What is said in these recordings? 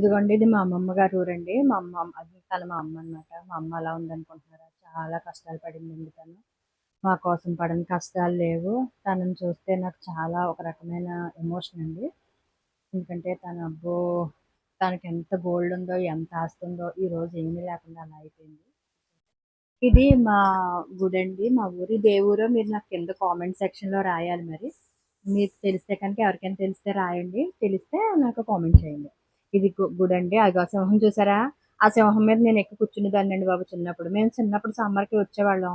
ఇదిగోండి ఇది మా అమ్మమ్మ గారి ఊరండి. మా అమ్మ అది తన మా అమ్మ అనమాట మా అమ్మ అలా ఉందనుకుంటున్నారా? చాలా కష్టాలు పడిందండి తను. మా కోసం పడిన కష్టాలు లేవు. తనని చూస్తే నాకు చాలా ఒక రకమైన ఎమోషన్ అండి. ఎందుకంటే తన అబ్బో తనకి ఎంత గోల్డ్ ఉందో ఎంత ఆస్తుందో ఉందో ఈరోజు ఏమీ లేకుండా అలా అయిపోయింది. ఇది మా గుడి అండి మా ఊరి. దేవురో మీరు నాకు కింద కామెంట్ సెక్షన్లో రాయాలి మరి. మీకు తెలిస్తే కనుక ఎవరికైనా తెలిస్తే రాయండి. తెలిస్తే నాకు కామెంట్ చేయండి. ఇది గు- గుడి అండి ఆ సింహం చూసారా? ఆ సింహం మీద నేను ఎక్కువ కూర్చునేదాన్ని అండి బాబు చిన్నప్పుడు. మేము చిన్నప్పుడు సమ్మర్కి వచ్చేవాళ్ళం.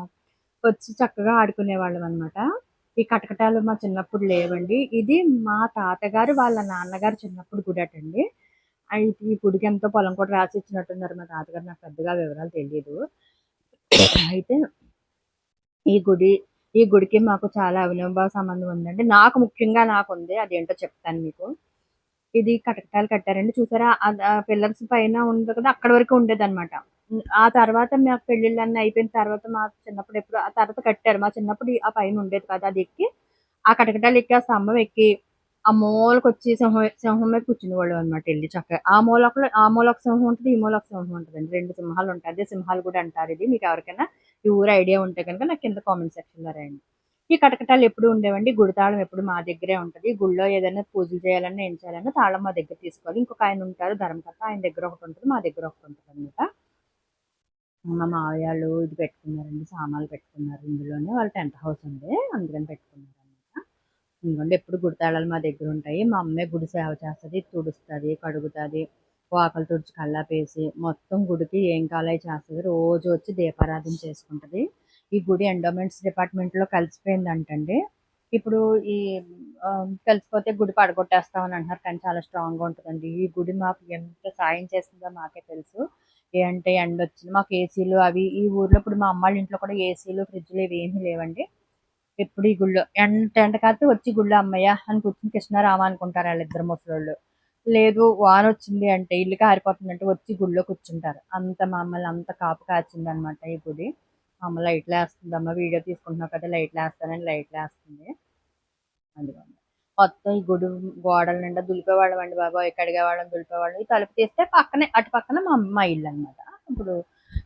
వచ్చి చక్కగా ఆడుకునేవాళ్ళం అనమాట ఈ కటకటాలు మా చిన్నప్పుడు లేవండి. ఇది మా తాతగారు వాళ్ళ నాన్నగారు చిన్నప్పుడు గుడి అటండి అయితే ఈ గుడికి ఎంతో పొలం కూడా రాసి ఇచ్చినట్టున్నారు. మా తాతగారు నాకు పెద్దగా వివరాలు తెలియదు అయితే ఈ గుడి ఈ గుడికి మాకు చాలా అవినాభావ సంబంధం ఉందండి. నాకు ముఖ్యంగా నాకు ఉంది. అదేంటో చెప్తాను మీకు. ఇది కటకటాలు కట్టారండి. చూసారా? పిల్లర్స్ పైన ఉంది కదా అక్కడ వరకు ఉండేది అనమాట ఆ తర్వాత మా పెళ్ళిళ్ళన్నీ అయిపోయిన తర్వాత మా చిన్నప్పుడు ఎప్పుడు ఆ తర్వాత కట్టారు. మా చిన్నప్పుడు ఆ పైన ఉండేది కదా అది ఎక్కి ఆ కటకటాలు ఎక్కి ఆ స్తంభం ఎక్కి ఆ మూలకు వచ్చి సింహం సింహం మీద కూర్చునేవాళ్ళు అనమాట వెళ్ళి చక్కగా. ఆ మూలకలో ఆ మూలక సింహం ఉంటుంది ఈ మూలక సింహం ఉంటుంది అండి రెండు సింహాలు ఉంటాయి. అదే సింహాలు కూడా అంటారు ఇది. మీకు ఎవరికైనా ఈ ఊరు ఐడియా ఉంటే కనుక నాకు కింద కామెంట్ సెక్షన్లో రాయండి. ఈ కటకటాలు ఎప్పుడు ఉండేవండి? గుడి తాళం ఎప్పుడు మా దగ్గరే ఉంటుంది. గుడిలో ఏదైనా పూజలు చేయాలన్నా ఏం చేయాలన్నా తాళం మా దగ్గర తీసుకోవాలి. ఇంకొక ఆయన ఉంటారు ధర్మకర్త. ఆయన దగ్గర ఒకటి ఉంటుంది మా దగ్గర ఒకటి ఉంటుంది అనమాట మా మావయాలు ఇది పెట్టుకున్నారండి సామాన్లు పెట్టుకున్నారు. ఇందులోనే వాళ్ళ టెంట్ హౌస్ ఉంది అందుకని పెట్టుకున్నారు అనమాట ఎందుకంటే ఎప్పుడు గుడి తాళాలు మా దగ్గర ఉంటాయి. మా అమ్మే గుడి సేవ చేస్తుంది తుడుస్తుంది కడుగుతుంది వాకలు తుడిచి కల్లాపేసి మొత్తం గుడికి ఏం కావాలి చేస్తుంది. రోజు వచ్చి దీపారాధన చేసుకుంటుంది. ఈ గుడి ఎండోమెంట్స్ డిపార్ట్మెంట్లో కలిసిపోయిందంటండి. ఇప్పుడు ఈ కలిసిపోతే గుడి పడగొట్టేస్తామని అంటున్నారు కానీ చాలా స్ట్రాంగ్గా ఉంటుందండి. ఈ గుడి మాకు ఎంత సాయం చేస్తుందో మాకే తెలుసు. ఏంటంటే ఎండ వచ్చింది మాకు ఏసీలు అవి ఈ ఊర్లో ఇప్పుడు మా అమ్మ వాళ్ళ ఇంట్లో కూడా ఏసీలు ఫ్రిడ్జ్లు ఇవి ఏమీ లేవండి. ఎప్పుడు ఈ గుళ్ళో ఎంట ఎండ కాకపోతే వచ్చి గుళ్ళో అమ్మయ్య అని కూర్చుని కృష్ణారామ అనుకుంటారు వాళ్ళిద్దరు ముసలోళ్ళు. లేదు వాన వచ్చింది అంటే ఇల్లు కారిపోతుందంటే వచ్చి గుళ్ళో కూర్చుంటారు. అంత మా అంత కాపు కాచింది అనమాట ఈ గుడి. అమ్మ లైట్లు వేస్తుంది అమ్మ వీడియో తీసుకుంటున్నావు కదా లైట్లు వేస్తానని లైట్లు వేస్తుంది అందుకని. మొత్తం ఈ గుడి గోడల నిండా దులిపేవాళ్ళం అండి బాబా కడిగేవాళ్ళం దులిపేవాళ్ళం. ఈ తలుపు తీస్తే పక్కనే అటు పక్కన మా అమ్మ ఇల్లు అనమాట ఇప్పుడు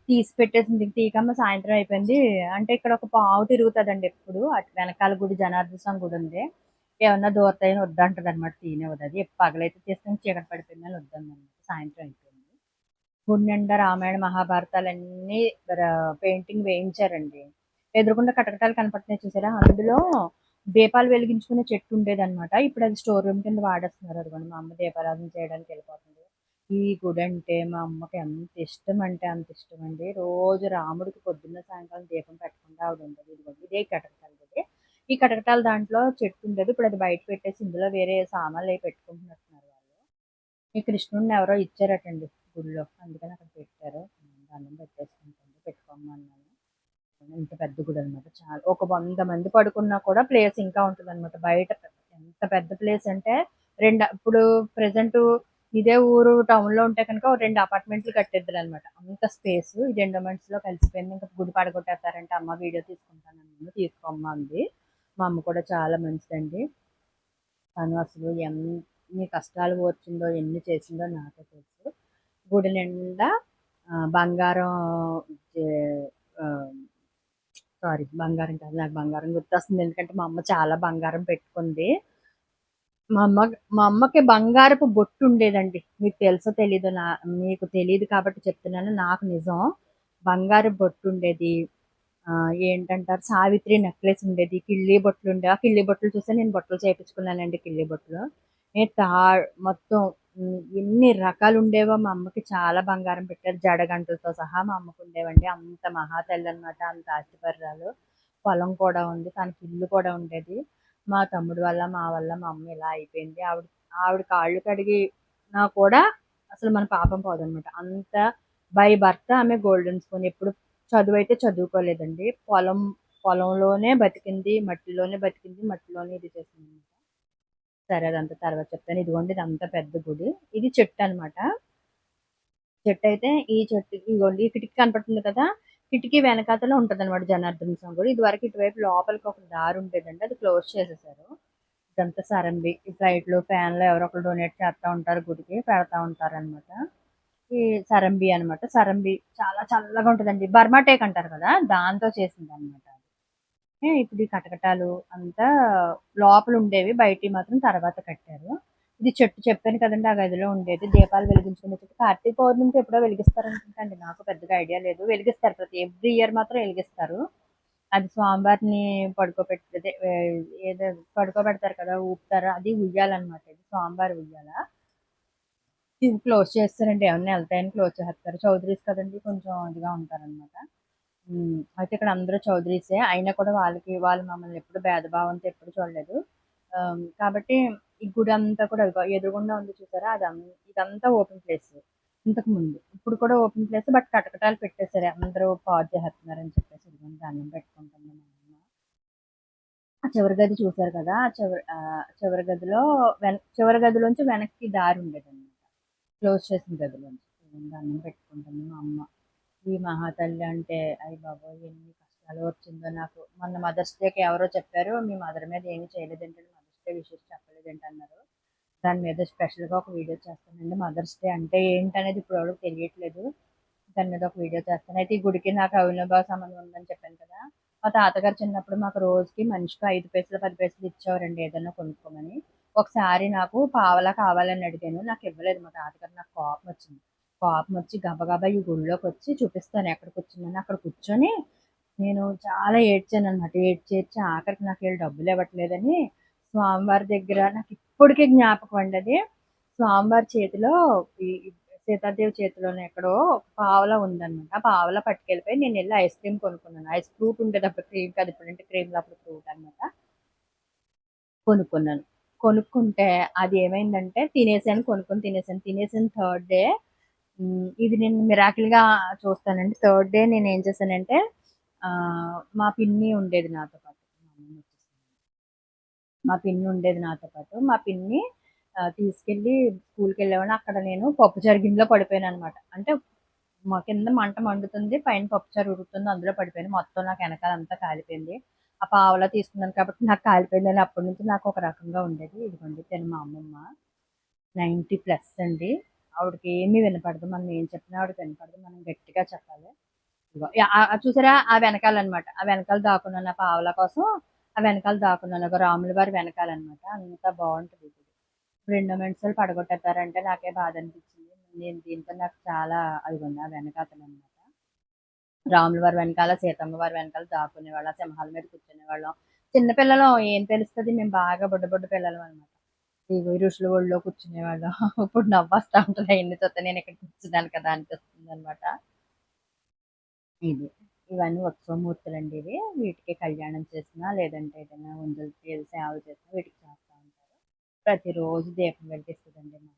తీసి పెట్టేసింది తీకమ్మ సాయంత్రం అయిపోయింది. అంటే ఇక్కడ ఒక పావు తిరుగుతుందండి ఎప్పుడు అటు వెనకాల గుడి జనార్దన స్వామి గుడి ఉంది. ఏమన్నా దూరతాయని వద్దంటది అనమాట వద్దు అది పగలైతే తీస్తే చీకటి పడిపోయిందని వద్దన్నమాట సాయంత్రం అయిపోయింది. గుడి నిండా రామాయణ మహాభారతాలన్నీ పెయింటింగ్ వేయించారండి. ఎదురుకుండా కటకటాలు కనపడుతున్నాయి చూసారా? అందులో దీపాలు వెలిగించుకునే చెట్టు ఉండేది అనమాట ఇప్పుడు అది స్టోర్ రూమ్ కింద వాడేస్తున్నారు. అదిగోండి మా అమ్మ దీపారాధన చేయడానికి వెళ్ళిపోతుంది. ఈ గుడి అంటే మా అమ్మకి ఎంత ఇష్టం అంటే అంత ఇష్టం అండి. రోజు రాముడికి పొద్దున్న సాయంకాలం దీపం పెట్టకుండా ఆవిడ ఉండదు. ఇదిగోండి ఇదే కటకటాలు ఇది ఈ కటకటాల దాంట్లో చెట్టు ఉండేది. ఇప్పుడు అది బయట పెట్టేసి ఇందులో వేరే సామాన్లు అవి పెట్టుకుంటున్నట్టున్నారు వాళ్ళు. ఈ కృష్ణుడిని ఎవరో ఇచ్చారటండి. గుడిలో అందుకని అక్కడ పెట్టారు. దాన్ని పెట్టేసుకుంటుంది పెట్టుకోమన్నాను ఇంత పెద్ద గుడి అనమాట చాలా ఒక వంద మంది పడుకున్నా కూడా ప్లేస్ ఇంకా ఉంటుంది అనమాట బయట ఎంత పెద్ద ప్లేస్ అంటే రెండు ఇప్పుడు ప్రజెంట్ ఇదే ఊరు టౌన్లో ఉంటే కనుక రెండు అపార్ట్మెంట్లు కట్టేద్దరు అనమాట అంత స్పేస్. ఈ ఎండోమెంట్స్లో కలిసిపోయింది. ఇంకా గుడి పడగొట్టేస్తారంటే అమ్మ వీడియో తీసుకుంటాను నేను తీసుకోమ్మా అంది. మా అమ్మ కూడా చాలా మంచిదండి. తను అసలు ఎన్ని కష్టాలు వచ్చిందో ఎన్ని చేసిందో నాకే తెలుసు. గుడి నిండా బంగారం సారీ బంగారం కాదు నాకు బంగారం గుర్తొస్తుంది. ఎందుకంటే మా అమ్మ చాలా బంగారం పెట్టుకుంది. మా అమ్మ మా అమ్మకి బంగారపు బొట్టు ఉండేదండి. మీకు తెలుసో తెలీదు నా మీకు తెలియదు కాబట్టి చెప్తున్నాను. నాకు నిజం బంగారు బొట్టు ఉండేది. ఏంటంటారు సావిత్రి నెక్లెస్ ఉండేది. కిళ్ళి బొట్లు ఉండే ఆ కిళ్ళి బొట్లు చూస్తే నేను బొట్టలు చేయించుకున్నానండి కిళ్ళి బొట్లు. తా మొత్తం ఎన్ని రకాలు ఉండేవో మా అమ్మకి చాలా బంగారం పెట్టారు. జడగంటలతో సహా మా అమ్మకు ఉండేవండి. అంత మహాతల్లి అనమాట అంత ఆస్తిపర్రాలు. పొలం కూడా ఉంది తనకి ఇల్లు కూడా ఉండేది. మా తమ్ముడు వల్ల మా వల్ల మా అమ్మ ఇలా అయిపోయింది. ఆవిడ ఆవిడ కాళ్ళు కడిగి నా కూడా అసలు మన పాపం పోదనమాట అంత బై భర్త ఆమె గోల్డెన్ స్పూన్. ఎప్పుడు చదువు అయితే చదువుకోలేదండి. పొలం పొలంలోనే బతికింది మట్టిలోనే బతికింది మట్టిలోనే ఇది చేసింది సరే అదంతా తర్వాత చెప్తాను. ఇదిగోండి ఇదంతా పెద్ద గుడి. ఇది చెట్టు అన్నమాట. చెట్టు అయితే ఈ చెట్టు ఇదిగోండి ఈ కిటికీ కనపడుతుంది కదా? కిటికీ వెనకాతలో ఉంటుంది అనమాట జనార్దన స్వామి గుడి. ఇది వరకు ఇటువైపు లోపలికి ఒక దారి ఉండేదండి. అది క్లోజ్ చేసేసారు. ఇదంతా సరంబి ఫ్లైట్లు ఫ్యాన్లు ఎవరో ఒకరు డొనేట్ చేస్తూ ఉంటారు గుడికి పెడతా ఉంటారు అనమాట ఈ సరంబి అన్నమాట. సరంబి చాలా చల్లగా ఉంటుందండి. బర్మాటేక్ అంటారు కదా? దాంతో చేసింది అనమాట ఇప్పుడు ఈ కటకటాలు అంతా లోపల ఉండేవి బయట మాత్రం తర్వాత కట్టారు. ఇది చెట్టు చెప్పాను కదండి ఆ గదిలో ఉండేది. దీపాలు వెలిగించుకునే చెట్టు. కార్తీక పౌర్ణమికి ఎప్పుడో వెలిగిస్తారు అండి నాకు పెద్దగా ఐడియా లేదు. వెలిగిస్తారు. ప్రతి ఎవ్రీ ఇయర్ మాత్రం వెలిగిస్తారు. అది స్వామివారిని పడుకోబెట్టి ఏదో పడుకోబెడతారు కదా ఊపుతారు. అది ఉయ్యాలన్నమాట. ఇది స్వామివారి ఉయ్యాల. ఇది క్లోజ్ చేస్తారండి. ఏమన్నా వెళ్తాయని క్లోజ్ చేస్తారు. చౌదరీస్ కదండి కొంచెం ఇదిగా ఉంటారనమాట అయితే ఇక్కడ అందరూ చౌదరీసే. అయినా కూడా వాళ్ళకి వాళ్ళు మమ్మల్ని ఎప్పుడు భేదభావంతో ఎప్పుడు చూడలేదు. కాబట్టి ఈ గుడి అంతా కూడా ఎదురుగుండా ఉంది చూసారా? అది ఇదంతా ఓపెన్ ప్లేస్. ఇంతకు ముందు. ఇప్పుడు కూడా ఓపెన్ ప్లేస్. బట్ కటకటాలు పెట్టేశారు. అందరూ పాడు చేస్తున్నారని చెప్పేసి ఇదిగోండి దండం మా అమ్మ. ఆ చివరి గది చూసారు కదా? ఆ చివరి ఆ చివరి గదిలో వెన చివరి గదిలోంచి వెనక్కి దారి ఉండేదన్నమాట. క్లోజ్ చేసిన గదిలోంచి ఇదిగోండి దండం పెట్టుకుంటుంది మా అమ్మ. ఈ మహాతల్లి అంటే అయ్యి బాబోయ్ ఎన్ని కష్టాలు వచ్చిందో నాకు. మొన్న మదర్స్ డేకి ఎవరో చెప్పారు మీ మదర్ మీద ఏమి చేయలేదంటే మదర్స్ డే విషయం చెప్పలేదంటే అన్నారు. దాని మీద స్పెషల్గా ఒక వీడియో చేస్తానండి. మదర్స్ డే అంటే ఏంటనేది ఇప్పుడు ఎవరికి తెలియట్లేదు. దాని మీద ఒక వీడియో చేస్తాను. అయితే ఈ గుడికి నాకు అవినోభావ సంబంధం ఉందని చెప్పాను కదా. మా తాతగారు చిన్నప్పుడు మాకు రోజుకి మనిషికి ఐదు పైసలు పది పైసలు ఇచ్చేవారండి ఏదైనా కొనుక్కోమని. ఒకసారి నాకు పావలా కావాలని అడిగాను. నాకు ఇవ్వలేదు. మా తాతగారు నాకు కోపం వచ్చింది. కోపం వచ్చి గబగబా ఈ గుడిలోకి వచ్చి చూపిస్తాను ఎక్కడ కూర్చున్నాను అక్కడ కూర్చొని నేను చాలా ఏడ్చాను అనమాట ఏడ్చి ఏడ్చి ఆఖరికి నాకు వీళ్ళు డబ్బులు ఇవ్వట్లేదని స్వామివారి దగ్గర నాకు ఇప్పటికీ జ్ఞాపకం అండి అది. స్వామివారి చేతిలో సీతాదేవి చేతిలోనే ఎక్కడో ఒక పావలా ఉందన్నమాట. ఆ పావలా పట్టుకెళ్ళిపోయి నేను వెళ్ళి ఐస్ క్రీమ్ కొనుక్కున్నాను. ఐస్ ఫ్రూట్ ఉండేది అప్పుడు క్రీమ్ కాదు ఇప్పుడంటే క్రీమ్ అప్పుడు ఫ్రూట్ అనమాట కొనుక్కున్నాను. కొనుక్కుంటే అది ఏమైందంటే తినేసాను కొనుక్కొని తినేసాను. తినేసిన థర్డ్ డే ఇది నేను మిరాకిల్గా చూస్తానండి. థర్డ్ డే నేను ఏం చేశానంటే మా పిన్ని ఉండేది నాతో పాటు. మా పిన్ని ఉండేది నాతో పాటు. మా పిన్ని తీసుకెళ్ళి స్కూల్కి వెళ్ళేవాడిని అక్కడ నేను పప్పు గిన్నెలో పడిపోయాను అనమాట అంటే మా కింద మంట మండుతుంది పైన పప్పుచారు ఉడుకుతుంది అందులో పడిపోయింది మొత్తం నాకు వెనకాల అంతా కాలిపోయింది. ఆ పావలా తీసుకున్నాను కాబట్టి నాకు కాలిపోయింది అని అప్పటి నుంచి నాకు ఒక రకంగా ఉండేది. ఇదిగోండి తిన మా అమ్మమ్మ. నైంటీ ప్లస్ అండి. ఆవిడకి ఏమీ వినపడదు మనం ఏం చెప్పినా ఆవిడకి వినపడదు మనం గట్టిగా చెప్పాలి. చూసారా ఆ వెనకాల అనమాట ఆ వెనకాల దాక్కున్న ఆ కోసం ఆ వెనకాల దాక్కున్నాను ఒక రాముల వారి వెనకాలన్నమాట. అంత బాగుంటుంది ఇది. రెండో మెన్సలు పడగొట్టేస్తారంటే నాకే బాధ అనిపించింది. నేను దీంతో నాకు చాలా అది ఉంది ఆ వెనకాతలు అనమాట రాముల వారి వెనకాల సీతమ్మ వారి వెనకాల దాక్కునేవాళ్ళం సింహాల మీద కూర్చునేవాళ్ళం. చిన్నపిల్లలు ఏం తెలుస్తుంది? మేము బాగా బుడ్డ బుడ్డ పిల్లలం అనమాట ఇగో ఈ ఋషుల ఒళ్ళో కూర్చునేవాళ్ళం ఇప్పుడు నవ్వొస్తా ఉంటుంది ఎన్ని చూస్తే నేను ఇక్కడ కూర్చున్నాను కదా అనిపిస్తుంది అనమాట ఇది. ఇవన్నీ ఉత్సవమూర్తులండి ఇవి. వీటికి కళ్యాణం చేసినా లేదంటే ఏదైనా ఉంజలు ఏది సేవలు చేసినా వీటికి చేస్తూ ఉంటారు. ప్రతిరోజు దీపం వెలిగిస్తుందండి మా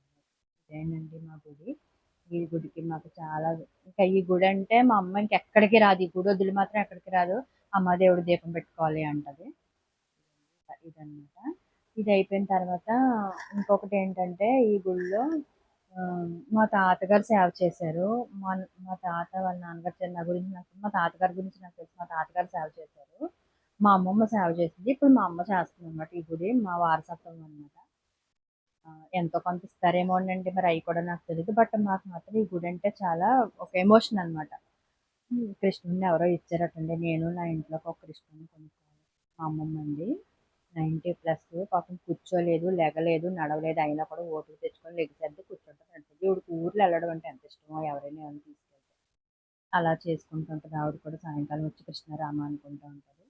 ఇదేనండి మా గుడి. ఈ గుడికి మాకు చాలా ఇంకా ఈ గుడి అంటే మా అమ్మ ఇంకెక్కడికి రాదు. ఈ గుడి వదిలి మాత్రం ఎక్కడికి రాదు. అమ్మ దేవుడు దీపం పెట్టుకోవాలి అంటది. ఇదన్నమాట. ఇది అయిపోయిన తర్వాత ఇంకొకటి ఏంటంటే ఈ గుడిలో మా తాతగారు సేవ చేశారు. మా మా తాత వాళ్ళ నాన్నగారు చే- నా గురించి నాకు మా తాతగారి గురించి నాకు తెలుసు. మా తాతగారు సేవ చేశారు. మా అమ్మమ్మ సేవ చేసింది. ఇప్పుడు మా అమ్మ చేస్తుంది అనమాట ఈ గుడి మా వారసత్వం అనమాట ఎంతో కొంత ఇస్తారేమో అండి మరి అవి కూడా నాకు తెలియదు బట్ మాకు మాత్రం ఈ గుడి అంటే చాలా ఒక ఎమోషన్ అనమాట కృష్ణుడిని ఎవరో ఇచ్చారటండి. నేను నా ఇంట్లోకి ఒక కృష్ణుడిని కొనుక్కోవాలి. మా అమ్మమ్మ అండి. నైంటీ ప్లస్ పాపం కూర్చోలేదు లెగలేదు నడవలేదు అయినా కూడా ఓట్లు తెచ్చుకొని లెగిసేద్ది కూర్చుంటుంది అంటే ఈవిడికి ఊర్లో వెళ్ళడం అంటే ఎంత ఇష్టమో ఎవరైనా ఏమైనా తీసుకెళ్తే. అలా చేసుకుంటుంటుంది ఆవిడ కూడా సాయంకాలం వచ్చి కృష్ణారామ అనుకుంటూ ఉంటుంది.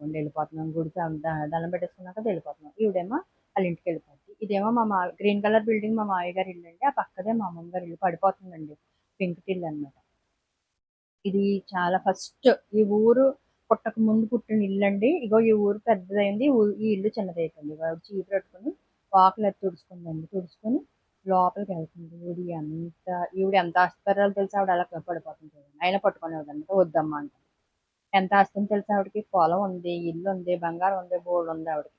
ఉండి వెళ్ళిపోతున్నాం గుడి దళం దండం పెట్టేసుకున్నాక వెళ్ళిపోతున్నాం. ఈవిడేమో వాళ్ళ ఇంటికి వెళ్ళిపోద్ది. ఇదేమో మా మా గ్రీన్ కలర్ బిల్డింగ్ మా మావయ్య గారి ఇల్లు అండి. ఆ పక్కదే మా అమ్మమ్మ గారి ఇల్లు. పడిపోతుందండి. పెంకుటిల్లు అనమాట ఇది చాలా ఫస్ట్ ఈ ఊరు పుట్టక ముందు పుట్టిన ఇల్లు అండి ఇగో ఈ ఊరు పెద్దదైంది. ఈ ఇల్లు చిన్నదైపోయింది. వాడు చీపు పెట్టుకుని వాకులు అది తుడుచుకుందండి. తుడుచుకొని లోపలికి వెళ్తుంది ఈవిడ ఎంత ఈవిడ ఎంత ఆస్పర్యాలు తెలిసి? ఆవిడ అలా పడిపోతుంది ఆయన పట్టుకొని వద్దంటే వద్దమ్మా అంట ఎంత ఆస్తిని తెలిసి ఆవిడకి? పొలం ఉంది ఇల్లు ఉంది బంగారం ఉంది బోర్డు ఉంది ఆవిడకి.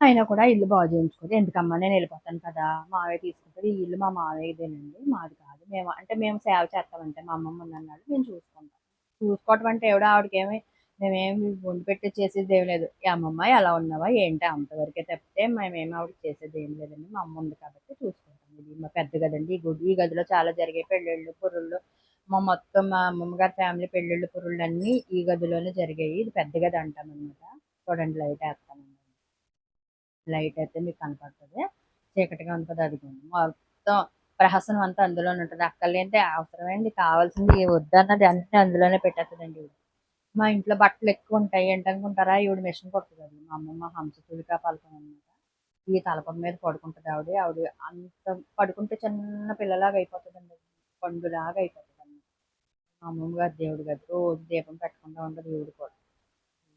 అయినా కూడా ఇల్లు బాగు చేయించుకోదు. ఎందుకమ్మా? నేను వెళ్ళిపోతాను కదా. మావయ్య తీసుకుంటారు ఈ ఇల్లు మా మావయ్యదేనండి. మాది కాదు. మేము అంటే మేము సేవ చేస్తామంటే మా అమ్మమ్మ ఉంది అన్నాడు మేము చూసుకుంటాం. చూసుకోవటం అంటే ఎవడో ఆవిడకి మేమేమి వండి పెట్టి చేసేది ఏం లేదు. ఈ అమ్మమ్మ ఎలా ఉన్నావా? ఏంటి? అంతవరకే తప్పితే మేమేమి ఆవిడ చేసేది ఏం లేదండి. మా అమ్మ ఉంది కాబట్టి చూసుకుంటాం ఇది. మా పెద్ద గదండి. ఈ గుడి ఈ గదిలో చాలా జరిగే పెళ్ళిళ్ళు పురుళ్ళు మా మొత్తం మా అమ్మమ్మ గారి ఫ్యామిలీ పెళ్ళిళ్ళు పురుళ్ళు అన్నీ ఈ గదిలోనే జరిగాయి. ఇది పెద్ద గది అంటాం అనమాట చూడండి లైట్ వేస్తామన్నమాట లైట్ అయితే మీకు కనపడుతుంది. చీకటిగా ఉంటుంది అది మొత్తం ప్రహసనం అంతా అందులోనే ఉంటుంది. అక్కర్లేంటే అవసరమైంది కావాల్సింది వద్దన్నది అన్నీ అందులోనే పెట్టేస్తుందండి మా ఇంట్లో బట్టలు ఎక్కువ ఉంటాయి ఏంటనుకుంటారా ఈవిడ మిషన్ కొడుతుంది మా అమ్మమ్మ హంస తులికా పలకం అనమాట ఈ తలపం మీద పడుకుంటుంది ఆవిడ. ఆవిడ అంత పడుకుంటే చిన్న పిల్లలాగా అయిపోతుందండి. పండులాగా అయిపోతుంది మా అమ్మమ్మ గారు దేవుడి గారు రోజు దీపం పెట్టకుండా ఉండదు ఈవిడ కూడా.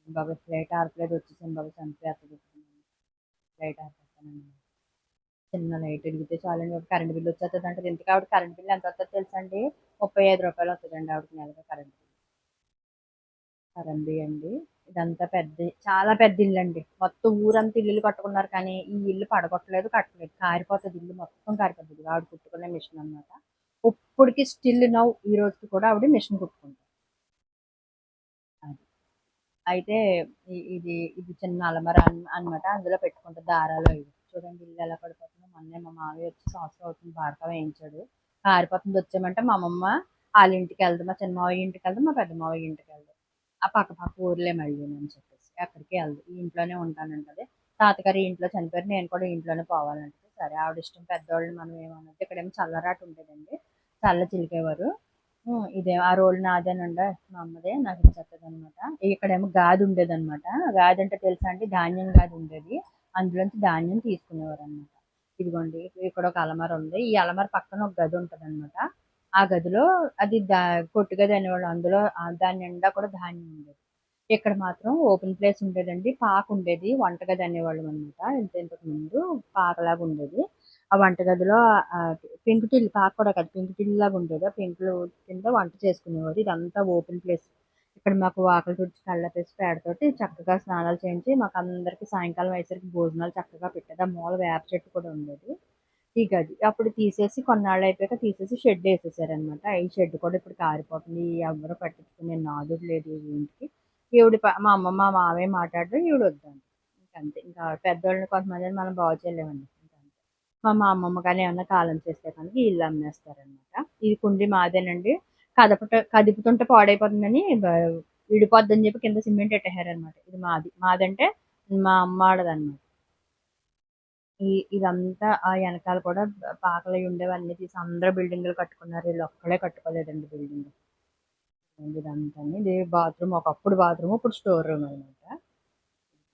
బాబు ఫ్లైట్ ఆర్పలేదు వచ్చేసాను బాబు చనిపోతుంది ఫ్లైట్ ఆర్పేస్తానండి. చిన్న లైట్ వెలిగితే చాలండి కరెంట్ బిల్ వచ్చేస్తుంది అంటే ఇంతకు ఆవిడ కరెంట్ బిల్ ఎంత వస్తుందో తెలుసండి? ముప్పై ఐదు రూపాయలు వస్తుందండి ఆవిడకి నెలగా కరెంట్ బిల్. కరెంట్ అండి. ఇదంతా పెద్ద చాలా పెద్ద ఇల్లు అండి మొత్తం ఊరంతా ఇల్లు కట్టుకున్నారు కానీ ఈ ఇల్లు పడగొట్టలేదు కట్టలేదు. కారిపోతుంది ఇల్లు మొత్తం కారిపోతుంది. ఆవిడ కుట్టుకునే మిషన్ అనమాట ఇప్పటికి స్టిల్ నవ్వు ఈ రోజుకి కూడా ఆవిడ మిషన్ కుట్టుకుంటారు అది. అయితే ఇది ఇది చిన్న అలమర అనమాట అందులో పెట్టుకుంటారు దారాలు ఇవి చూడండి ఇల్లు ఎలా పడిపోతుంది. మొన్నే మా మామయ్య వచ్చి సంవత్సరం అవుతుంది భారత వేయించాడు. కారిపోతుంది వచ్చామంటే మా అమ్మమ్మ వాళ్ళ ఇంటికి వెళ్దాం మా చిన్న మావయ్య ఇంటికి వెళ్దాం మా పెద్ద మావయ్య ఇంటికి వెళ్దాం. ఆ పక్క పక్క ఊర్లే మళ్ళీ అని చెప్పేసి ఎక్కడికి వెళ్దాం. ఈ ఇంట్లోనే ఉంటానంటది. తాతగారి ఇంట్లో చనిపోయారు నేను కూడా ఇంట్లోనే పోవాలంటే సరే ఆవిడ ఇష్టం పెద్దవాళ్ళు మనం ఏమన్నది ఇక్కడేమో చల్లరాట ఉండేదండి. చల్ల చిలికేవారు. ఇదే ఆ రోల్ నాదేనండి మా అమ్మదే నాకు ఇచ్చేస్తుంది అనమాట ఇక్కడేమో గాది ఉండేది అనమాట గాది అంటే తెలుసా అండి? ధాన్యం గాది ఉండేది. అందులోంచి ధాన్యం తీసుకునేవారు అనమాట ఇదిగోండి ఇక్కడ ఒక అలమార ఉంది. ఈ అలమార పక్కన ఒక గది ఉంటుంది అనమాట ఆ గదిలో అది దా కొట్టు గది అనేవాళ్ళు అందులో దాని నిండా కూడా ధాన్యం ఉండేది. ఇక్కడ మాత్రం ఓపెన్ ప్లేస్ ఉండేదండి. పాక ఉండేది వంటగది అనేవాళ్ళు అనమాట ఇంత ఇంతకు ముందు పాకలాగా ఉండేది. ఆ వంటగదిలో పెంకుటిల్లు పాక కూడా కాదు పెంకుటిల్లు లాగా ఉండేది. ఆ పెంకులు కింద వంట చేసుకునేవారు. ఇదంతా ఓపెన్ ప్లేస్. ఇక్కడ మాకు వాకలు తుడిచి కళ్ళపేసి పేడతోటి చక్కగా స్నానాలు చేయించి మాకు అందరికీ సాయంకాలం అయ్యేసరికి భోజనాలు చక్కగా పెట్టేది. ఆ మూల వేప చెట్టు కూడా ఉండేది. ఈ గది అప్పుడు తీసేసి కొన్నాళ్ళు అయిపోయాక తీసేసి షెడ్ వేసేసారనమాట ఈ షెడ్ కూడా ఇప్పుడు కారిపోతుంది. ఎవరు పట్టించుకునే నాదుడు లేదు ఇంటికి. ఈవిడ మా అమ్మమ్మ మా మావే మాట్లాడడం ఈవిడ వద్దండి ఇంకంతే. ఇంకా పెద్దవాళ్ళని కొంతమంది మనం బాగు చేయలేమండి. మా మా అమ్మమ్మ కానీ ఏమన్నా కాలం చేస్తే కనుక ఇల్లు అమ్మేస్తారనమాట ఇది కుండి మాదేనండి. కదపట కదుపుతుంటే పాడైపోతుందని విడిపోద్దని చెప్పి కింద సిమెంట్ అనమాట ఇది మాది. మాదంటే మా అమ్మాడదన్నమాట ఈ ఇదంతా ఆ వెనకాల కూడా పాకలు ఉండేవన్నీ తీసి అందరూ బిల్డింగ్లు కట్టుకున్నారు. వీళ్ళు ఒక్కడే కట్టుకోలేదండి బిల్డింగ్. ఇదంతా ఇది బాత్రూమ్ ఒకప్పుడు బాత్రూమ్ ఇప్పుడు స్టోర్ రూమ్ అనమాట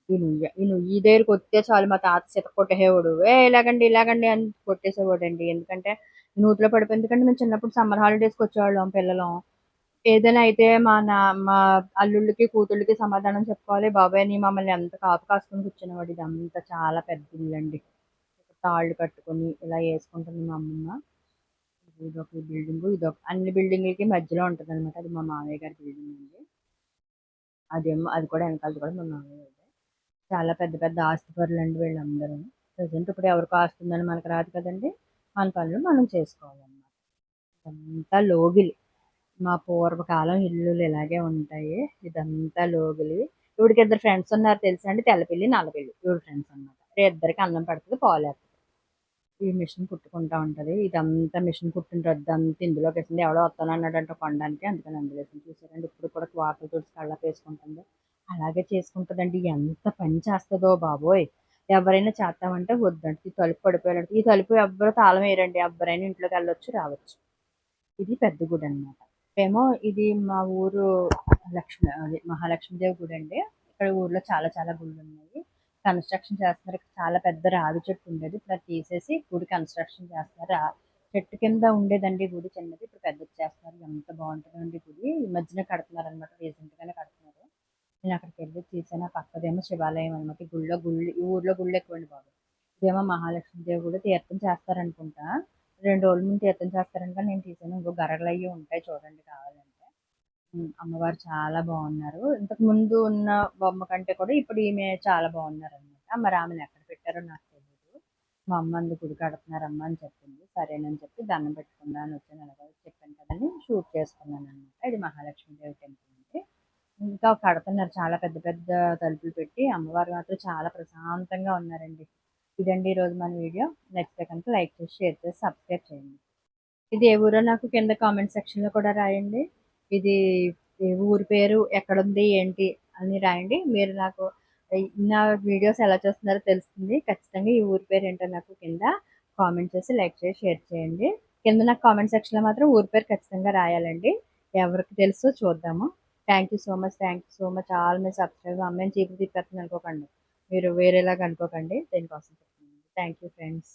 ఈ నుయ్య ఈ నుయ్యి దగ్గరికి వస్తే చాలు మా తాత చేత కొట్టేవాడు ఏ ఇలాగండి ఇలాగండి అని కొట్టేసేవాడు అండి ఎందుకంటే నూతిలో పడిపోయి ఎందుకంటే మేము చిన్నప్పుడు సమ్మర్ హాలిడేస్కి వచ్చేవాళ్ళం పిల్లలం. ఏదైనా అయితే మా నా మా అల్లుళ్ళకి కూతుళ్ళకి సమాధానం చెప్పుకోవాలి. బాబాయ్ నీ మమ్మల్ని ఎంత కాపు కాసుకొని కూర్చునేవాడు ఇదంతా చాలా పెద్ద ఇల్లు అండి. తాళ్ళు కట్టుకొని ఇలా వేసుకుంటుంది మా అమ్మమ్మ. ఇది ఒక బిల్డింగ్ ఇది ఒక అన్ని బిల్డింగ్లకి మధ్యలో ఉంటుంది అనమాట అది మా మామయ్య గారి బిల్డింగ్ అండి. అదేమో అది కూడా వెనకాలది కూడా మా మామయ్య చాలా పెద్ద పెద్ద ఆస్తిపరులు అండి వీళ్ళందరూ. ప్రజెంట్ ఇప్పుడు ఎవరికి ఆస్తుందని మనకు రాదు కదండి. మన పనులు మనం చేసుకోవాలన్నమాట. ఇదంతా లోగిలి. మా పూర్వకాలం ఇల్లులు ఇలాగే ఉంటాయి. ఇదంతా లోగిలి. ఇవిడికి ఇద్దరు ఫ్రెండ్స్ ఉన్నారు తెలుసా అండి తెల్లపిల్లి నల్లపిల్లి. ఇవిడ ఫ్రెండ్స్ అనమాట ఇద్దరికి అన్నం పెడుతుంది పాలేస్తుంది ఈ మిషన్ కుట్టుకుంటా ఉంటుంది. ఇదంతా మిషన్ కుట్టిన రద్దంతా ఇందులోకి వేసింది. ఎవడో వస్తానన్నాడంటే కొనడానికి అందుకని అందులో వేసింది. చూసారండి? ఇప్పుడు కూడా క్వార్టర్ తుడిచి కళ్ళ వేసుకుంటుంది. అలాగే చేసుకుంటుందండి. ఎంత పని చేస్తుందో బాబోయ్. ఎవరైనా చేస్తామంటే వద్దండి. ఈ తలుపు పడిపోయాలంటే ఈ తలుపు ఎవ్వరు తాళం వేయరండి. ఎవరైనా ఇంట్లోకి వెళ్ళొచ్చు రావచ్చు. ఇది పెద్ద గుడి అనమాట ఏమో ఇది మా ఊరు లక్ష్మి అది మహాలక్ష్మీదేవి గుడి అండి. ఇక్కడ ఊర్లో చాలా చాలా గుళ్ళు ఉన్నాయి. కన్స్ట్రక్షన్ చేస్తున్నారు. చాలా పెద్ద రావి చెట్టు ఉండేది. ఇప్పుడు తీసేసి గుడి కన్స్ట్రక్షన్ చేస్తున్నారు. చెట్టు కింద ఉండేదండి గుడి చిన్నది. ఇప్పుడు పెద్దది చేస్తున్నారు. ఎంత బాగుంటుందండి గుడి. ఈ మధ్యన కడుతున్నారు అనమాట రీసెంట్గానే కడుతున్నారు. నేను అక్కడికి వెళ్ళి తీసాను? పక్కదేమో శివాలయం అనమాట గుళ్ళో గుళ్ళు ఈ ఊర్లో గుళ్ళు ఎక్కువండి బాబు. ఇదేమో మహాలక్ష్మీదేవి కూడా తీర్థం చేస్తారనుకుంటా. రెండు రోజుల ముందు తీర్థం చేస్తారనుకో నేను తీసాను? ఇంకో గరగలు అయ్యి ఉంటాయి చూడండి కావాలంటే. అమ్మవారు చాలా బాగున్నారు. ఇంతకు ముందు ఉన్న బొమ్మ కంటే కూడా ఇప్పుడు ఈమె చాలా బాగున్నారు అనమాట మరి ఆమెను ఎక్కడ పెట్టారో నాకు తెలియదు మా అమ్మ అందు గుడి కడుతున్నారమ్మ అని చెప్పింది. సరేనని చెప్పి దండం పెట్టుకుందా అని వచ్చాను. అలాగే చెప్పాను కదండి. షూట్ చేసుకున్నాను అనమాట ఇది మహాలక్ష్మీదేవి టెంపుల్. ఇంకా కడుతున్నారు చాలా పెద్ద పెద్ద తలుపులు పెట్టి అమ్మవారు మాత్రం చాలా ప్రశాంతంగా ఉన్నారండి. ఇదండి ఈరోజు మన వీడియో. నచ్చితే కనుక లైక్ చేసి షేర్ చేసి సబ్స్క్రైబ్ చేయండి. ఇది ఏ ఊరో నాకు కింద కామెంట్ సెక్షన్లో కూడా రాయండి. ఇది ఏ ఊరి పేరు ఎక్కడుంది ఏంటి అని రాయండి. మీరు నాకు నా వీడియోస్ ఎలా చూస్తున్నారో తెలుస్తుంది. ఖచ్చితంగా ఈ ఊరి పేరు ఏంటో నాకు కింద కామెంట్ చేసి లైక్ చేసి షేర్ చేయండి. కింద నాకు కామెంట్ సెక్షన్లో మాత్రం ఊరి పేరు ఖచ్చితంగా రాయాలండి. ఎవరికి తెలుసో చూద్దాము. Thank you so much thank you so much all my subscribe అమ్మాయిని చీపులు తిప్పేస్తుంది అనుకోకండి మీరు వేరేలాగా అనుకోకండి దేనికోసం చెప్తున్నాను థ్యాంక్ యూ ఫ్రెండ్స్